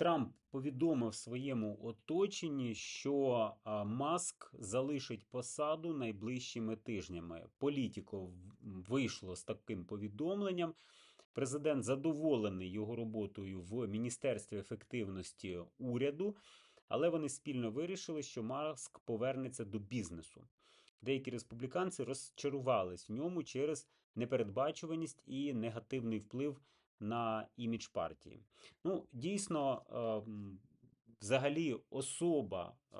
Трамп повідомив своєму оточенні, що Маск залишить посаду найближчими тижнями. Політіко в- вийшло з таким повідомленням. Президент задоволений його роботою в Міністерстві ефективності уряду, але вони спільно вирішили, що Маск повернеться до бізнесу. Деякі республіканці розчарувались в ньому через непередбачуваність і негативний вплив на імідж партії. Ну, дійсно, е, взагалі, особа е,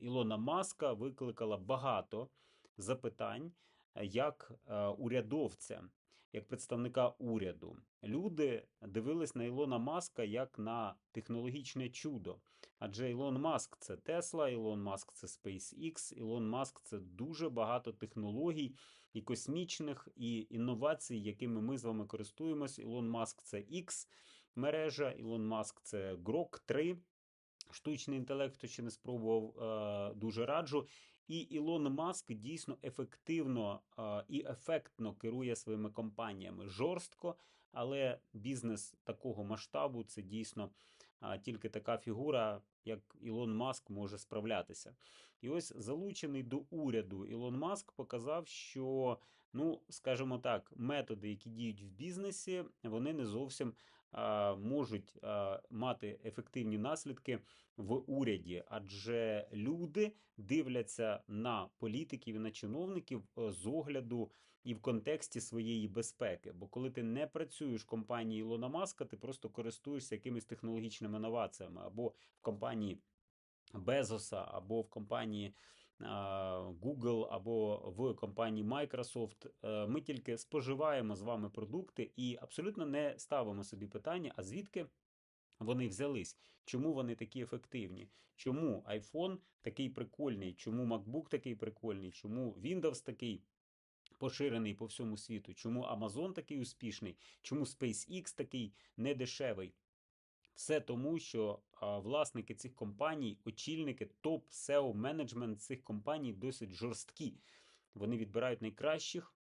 Ілона Маска викликала багато запитань як е, урядовця, як представника уряду. Люди дивились на Ілона Маска як на технологічне чудо. Адже Ілон Маск це Тесла, Ілон Маск це SpaceX, Ілон Маск це дуже багато технологій і космічних, і інновацій, якими ми з вами користуємось. Ілон Маск це X мережа, Ілон Маск це Grok 3. Штучний інтелект, хто ще не спробував, е, дуже раджу. І Ілон Маск дійсно ефективно і ефектно керує своїми компаніями жорстко, але бізнес такого масштабу це дійсно тільки така фігура, як Ілон Маск, може справлятися. І ось залучений до уряду Ілон Маск показав, що, ну, скажімо так, методи, які діють в бізнесі, вони не зовсім можуть мати ефективні наслідки в уряді, адже люди дивляться на політиків і на чиновників е, з огляду і в контексті своєї безпеки. Бо коли ти не працюєш в компанії Ілона Маска, ти просто користуєшся якимись технологічними новаціями або в компанії Безоса, або в компанії Google, або в компанії Microsoft. Е, Ми тільки споживаємо з вами продукти і абсолютно не ставимо собі питання, а звідки вони взялись, чому вони такі ефективні, чому iPhone такий прикольний, чому MacBook такий прикольний, чому Windows такий поширений по всьому світу, чому Amazon такий успішний, чому SpaceX такий недешевий. Все тому, що а, власники цих компаній, очільники, топ SEO менеджмент цих компаній досить жорсткі. Вони відбирають найкращих,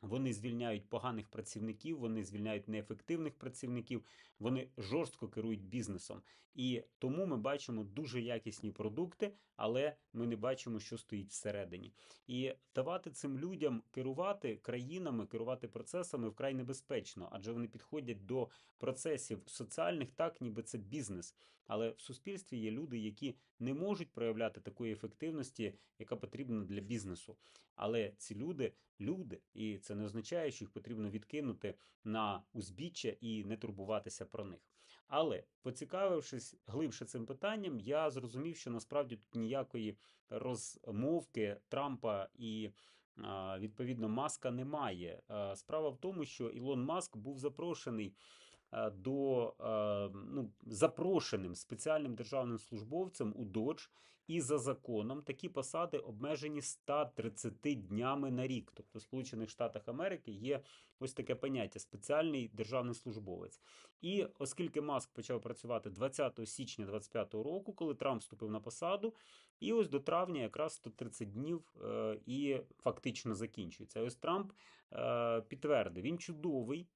вони звільняють поганих працівників, вони звільняють неефективних працівників, вони жорстко керують бізнесом. І тому ми бачимо дуже якісні продукти, але ми не бачимо, що стоїть всередині. І давати цим людям керувати країнами, керувати процесами вкрай небезпечно, адже вони підходять до процесів соціальних, так ніби це бізнес. Але в суспільстві є люди, які не можуть проявляти такої ефективності, яка потрібна для бізнесу. Але ці люди люди, і це не означає, що їх потрібно відкинути на узбіччя і не турбуватися про них. Але поцікавившись глибше цим питанням, я зрозумів, що насправді тут ніякої розмовки Трампа і відповідно Маска немає. Справа в тому, що Ілон Маск був запрошений до ну, запрошеним спеціальним державним службовцем у Додж, і за законом такі посади обмежені 130 днями на рік. Тобто в Сполучених Штатах Америки є ось таке поняття спеціальний державний службовець. І оскільки Маск почав працювати 20 січня 2025 року, коли Трамп вступив на посаду, і ось до травня якраз 130 днів е, і фактично закінчується. Ось Трамп е, підтвердив, він чудовий.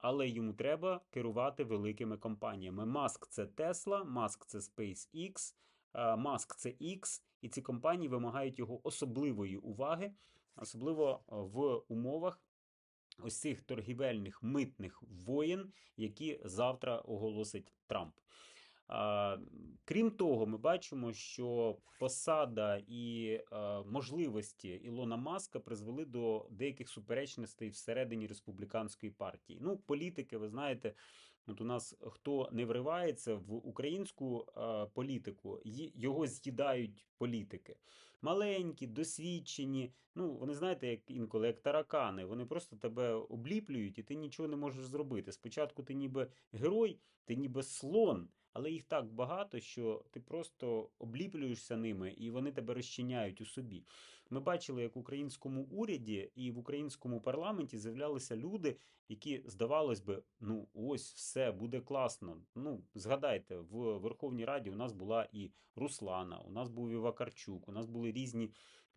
Але йому треба керувати великими компаніями. Маск це Tesla, Маск це SpaceX, е, Маск це X, і ці компанії вимагають його особливої уваги, особливо в умовах ось цих торгівельних митних воєн, які завтра оголосить Трамп. Крім того, ми бачимо, що посада і можливості Ілона Маска призвели до деяких суперечностей всередині республіканської партії. Ну, політики, ви знаєте, от у нас хто не вривається в українську політику, його з'їдають політики. Маленькі, досвідчені. Ну, вони знаєте, як інколи як таракани. Вони просто тебе обліплюють, і ти нічого не можеш зробити. Спочатку ти ніби герой, ти ніби слон. Але їх так багато, що ти просто обліплюєшся ними, і вони тебе розчиняють у собі. Ми бачили, як в українському уряді і в українському парламенті з'являлися люди, які, здавалось би, ну ось все буде класно. Ну, згадайте, в Верховній Раді у нас була і Руслана, у нас був і Вакарчук, у нас були різні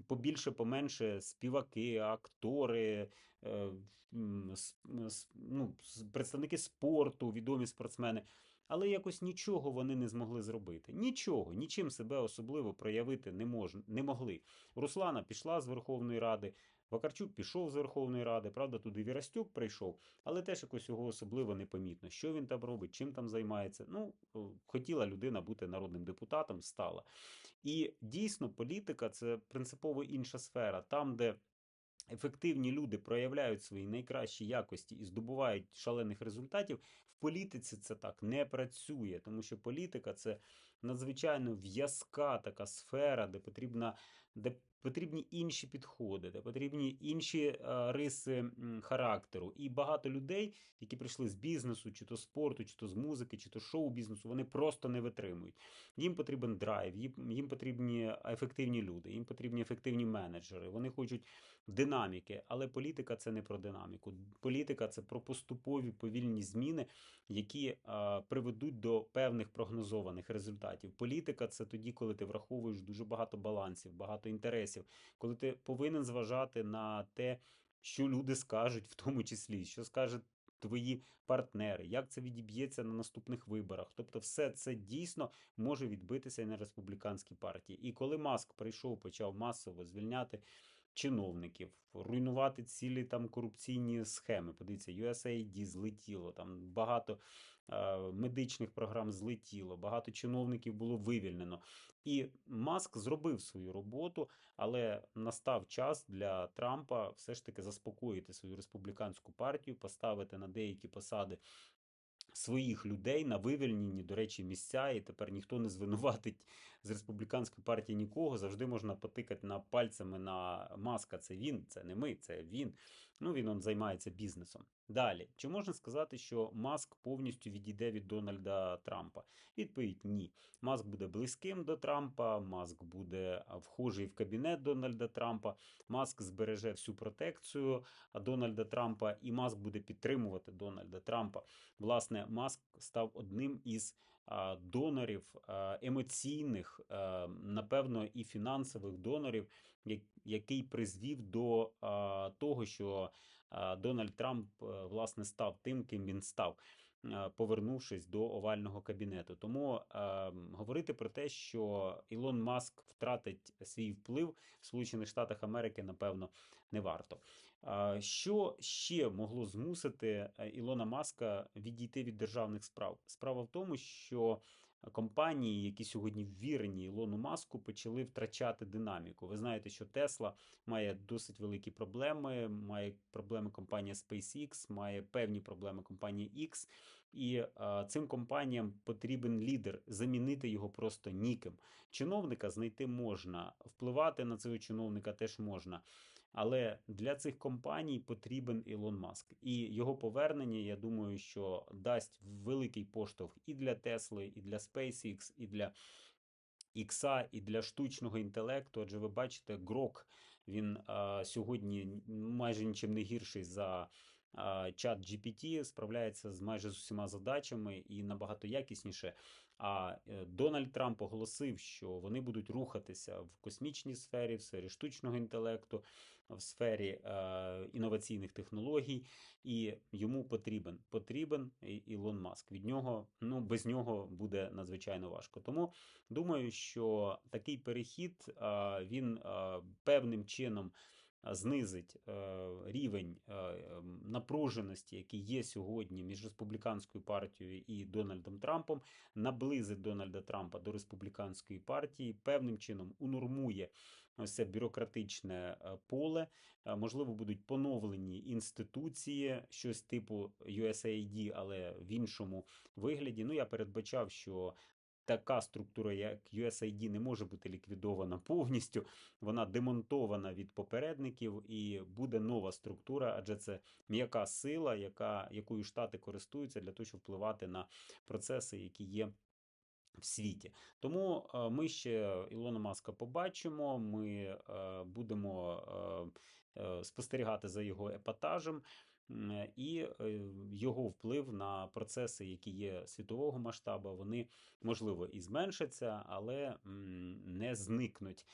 побільше, поменше співаки, актори, е, ну, представники спорту, відомі спортсмени. Але якось нічого вони не змогли зробити. Нічого, нічим себе особливо проявити не мож... не могли. Руслана пішла з Верховної Ради, Вакарчук пішов з Верховної Ради, правда, туди Вірастюк прийшов, але теж якось його особливо непомітно. Що він там робить, чим там займається. Ну, хотіла людина бути народним депутатом, стала. І дійсно, політика це принципово інша сфера, там, де. Ефективні люди проявляють свої найкращі якості і здобувають шалених результатів. В політиці це так не працює, тому що політика це надзвичайно в'язка така сфера, де потрібна, де потрібні інші підходи, де потрібні інші е, риси характеру. І багато людей, які прийшли з бізнесу, чи то спорту, чи то з музики, чи то шоу-бізнесу, вони просто не витримують. Їм потрібен драйв, їм, потрібні ефективні люди, їм потрібні ефективні менеджери. Вони хочуть динаміки, але політика це не про динаміку. Політика це про поступові повільні зміни, які приведуть до певних прогнозованих результатів. Політика це тоді, коли ти враховуєш дуже багато балансів, багато інтересів, коли ти повинен зважати на те, що люди скажуть, в тому числі, що скажуть. Твої партнери, як це відіб'ється на наступних виборах? Тобто, все це дійсно може відбитися і на республіканській партії. І коли Маск прийшов, почав масово звільняти чиновників, руйнувати цілі там корупційні схеми. Подивіться, USAID злетіло, там багато медичних програм злетіло, багато чиновників було вивільнено. І Маск зробив свою роботу, але настав час для Трампа все ж таки заспокоїти свою республіканську партію, поставити на деякі посади своїх людей на вивільнені, до речі, місця, і тепер ніхто не звинуватить з республіканської партії нікого. Завжди можна потикати на пальцями на маска. Це він, це не ми, це він. Ну він он займається бізнесом. Далі, чи можна сказати, що Маск повністю відійде від Дональда Трампа? Відповідь ні. Маск буде близьким до Трампа, Маск буде вхожий в кабінет Дональда Трампа, Маск збереже всю протекцію Дональда Трампа, і Маск буде підтримувати Дональда Трампа. Власне, Маск став одним із донорів емоційних, напевно, і фінансових донорів, який призвів до того, що Дональд Трамп власне став тим, ким він став. Повернувшись до овального кабінету, тому е, говорити про те, що Ілон Маск втратить свій вплив в Сполучених Штатах Америки, напевно, не варто. Е, що ще могло змусити Ілона Маска відійти від державних справ? Справа в тому, що компанії, які сьогодні ввірені Ілону Маску, почали втрачати динаміку. Ви знаєте, що Тесла має досить великі проблеми. Має проблеми компанія SpaceX, має певні проблеми компанія X. І а, цим компаніям потрібен лідер, замінити його просто ніким. Чиновника знайти можна, впливати на цього чиновника теж можна. Але для цих компаній потрібен Ілон Маск. І його повернення, я думаю, що дасть великий поштовх і для Тесли, і для SpaceX, і для Ікса, і для штучного інтелекту. Адже ви бачите, Грок він а, сьогодні майже нічим не гірший за. Чат GPT справляється з майже з усіма задачами і набагато якісніше. А е, Дональд Трамп оголосив, що вони будуть рухатися в космічній сфері, в сфері штучного інтелекту, в сфері е, інноваційних технологій, і йому потрібен потрібен Ілон Маск. Від нього ну без нього буде надзвичайно важко. Тому думаю, що такий перехід е, він е, певним чином знизить е, рівень е, ем, напруженості, який є сьогодні між республіканською партією і Дональдом Трампом, наблизить Дональда Трампа до республіканської партії, певним чином унормує це бюрократичне е, поле. Можливо, будуть поновлені інституції, щось типу USAID, але в іншому вигляді. Ну я передбачав, що така структура, як USAID, не може бути ліквідована повністю. Вона демонтована від попередників і буде нова структура, адже це м'яка сила, яка, якою штати користуються для того, щоб впливати на процеси, які є. В світі тому е, ми ще Ілона Маска побачимо. Ми е, будемо е, спостерігати за його епатажем. Е, і е, його вплив на процеси, які є світового масштабу, вони можливо і зменшаться, але не зникнуть.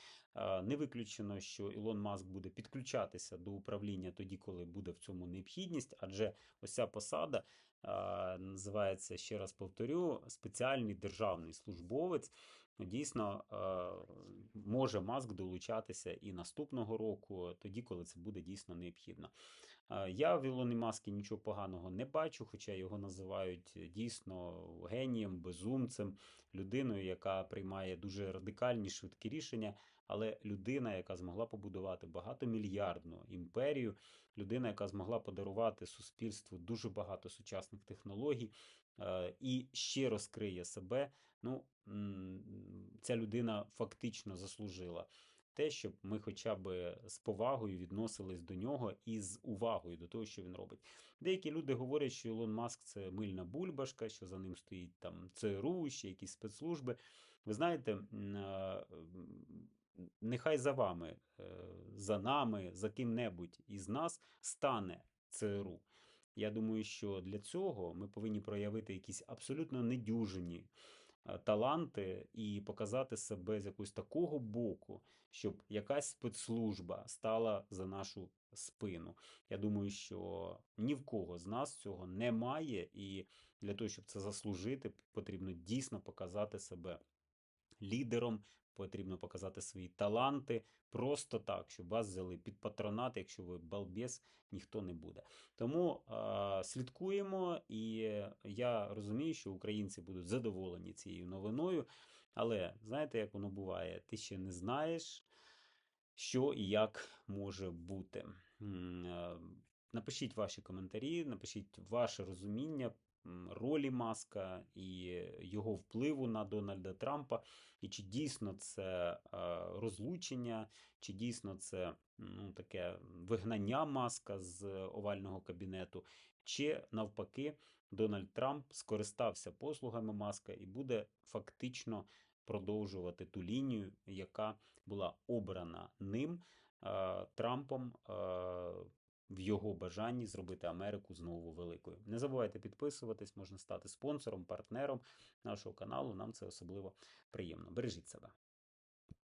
Не виключено, що Ілон Маск буде підключатися до управління тоді, коли буде в цьому необхідність, адже ось ця посада називається, ще раз повторю, спеціальний державний службовець. Дійсно, е, може Маск долучатися і наступного року, тоді, коли це буде дійсно необхідно. Е, Я в Ілоні Маскі нічого поганого не бачу, хоча його називають е, дійсно генієм, безумцем, людиною, яка приймає дуже радикальні швидкі рішення, але людина, яка змогла побудувати багатомільярдну імперію, людина, яка змогла подарувати суспільству дуже багато сучасних технологій е, і ще розкриє себе. Ну, ця людина фактично заслужила те, щоб ми хоча б з повагою відносились до нього і з увагою до того, що він робить. Деякі люди говорять, що Ілон Маск це мильна бульбашка, що за ним стоїть там ЦРУ, ще якісь спецслужби. Ви знаєте, нехай за вами, е, за нами, за ким-небудь із нас стане ЦРУ. Я думаю, що для цього ми повинні проявити якісь абсолютно недюжинні е, таланти і показати себе з якогось такого боку, щоб якась спецслужба стала за нашу спину. Я думаю, що ні в кого з нас цього немає, і для того, щоб це заслужити, потрібно дійсно показати себе лідером, потрібно показати свої таланти просто так, щоб вас взяли під патронат, якщо ви балбес, ніхто не буде. Тому е, слідкуємо, і я розумію, що українці будуть задоволені цією новиною. Але знаєте, як воно буває? Ти ще не знаєш, що і як може бути. Напишіть ваші коментарі, напишіть ваше розуміння ролі Маска і його впливу на Дональда Трампа, і чи дійсно це е, розлучення, чи дійсно це ну, таке вигнання Маска з овального кабінету, чи навпаки, Дональд Трамп скористався послугами Маска і буде фактично продовжувати ту лінію, яка була обрана ним е, Трампом. В його бажанні зробити Америку знову великою. Не забувайте підписуватись, можна стати спонсором, партнером нашого каналу. Нам це особливо приємно. Бережіть себе.